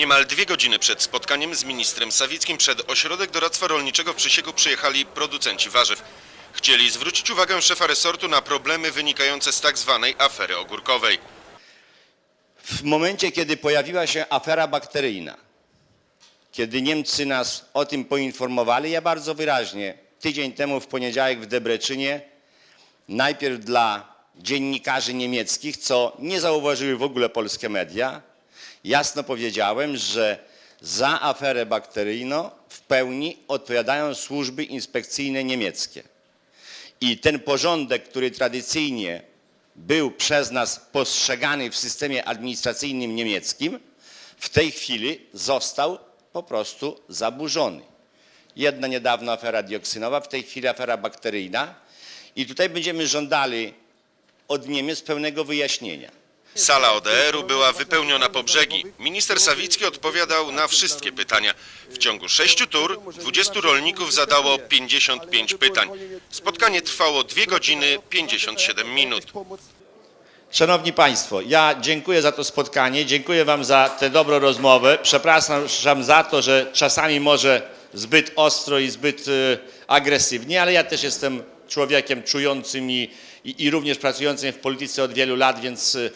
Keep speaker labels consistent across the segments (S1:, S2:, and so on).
S1: Niemal dwie godziny przed spotkaniem z ministrem Sawickim przed ośrodek doradztwa rolniczego w Przysiegu przyjechali producenci warzyw. Chcieli zwrócić uwagę szefa resortu na problemy wynikające z tak zwanej afery ogórkowej.
S2: W momencie, kiedy pojawiła się afera bakteryjna, kiedy Niemcy nas o tym poinformowali, ja bardzo wyraźnie tydzień temu w poniedziałek w Debreczynie, najpierw dla dziennikarzy niemieckich, co nie zauważyły w ogóle polskie media, jasno powiedziałem, że za aferę bakteryjną w pełni odpowiadają służby inspekcyjne niemieckie. I ten porządek, który tradycyjnie był przez nas postrzegany w systemie administracyjnym niemieckim, w tej chwili został po prostu zaburzony. Jedna niedawno afera dioksynowa, w tej chwili afera bakteryjna. I tutaj będziemy żądali od Niemiec pełnego wyjaśnienia.
S1: Sala ODR-u była wypełniona po brzegi. Minister Sawicki odpowiadał na wszystkie pytania. W ciągu sześciu tur 20 rolników zadało 55 pytań. Spotkanie trwało 2 godziny 57 minut.
S2: Szanowni Państwo, ja dziękuję za to spotkanie, dziękuję Wam za tę dobrą rozmowę. Przepraszam za to, że czasami może zbyt ostro i zbyt e, agresywnie, ale ja też jestem człowiekiem czującym i, i, i również pracującym w polityce od wielu lat, więc e,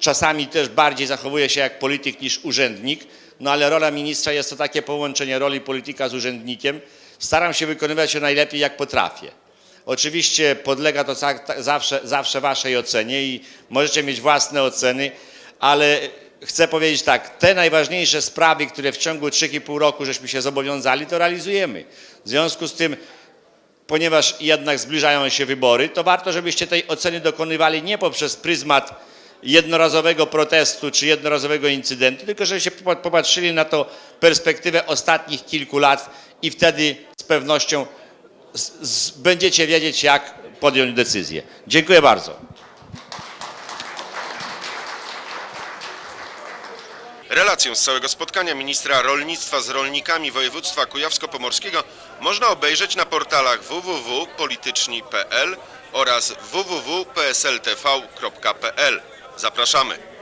S2: czasami też bardziej zachowuję się jak polityk niż urzędnik. No ale rola ministra jest to takie połączenie roli polityka z urzędnikiem. Staram się wykonywać ją najlepiej jak potrafię. Oczywiście podlega to zawsze, zawsze waszej ocenie i możecie mieć własne oceny, ale chcę powiedzieć tak, te najważniejsze sprawy, które w ciągu 3,5 roku żeśmy się zobowiązali, to realizujemy. W związku z tym, ponieważ jednak zbliżają się wybory, to warto, żebyście tej oceny dokonywali nie poprzez pryzmat jednorazowego protestu czy jednorazowego incydentu, tylko żebyście popa- popatrzyli na to perspektywę ostatnich kilku lat i wtedy z pewnością z, z, będziecie wiedzieć, jak podjąć decyzję. Dziękuję bardzo.
S1: Relację z całego spotkania ministra rolnictwa z rolnikami województwa kujawsko-pomorskiego można obejrzeć na portalach www.polityczni.pl oraz www.psltv.pl. Zapraszamy.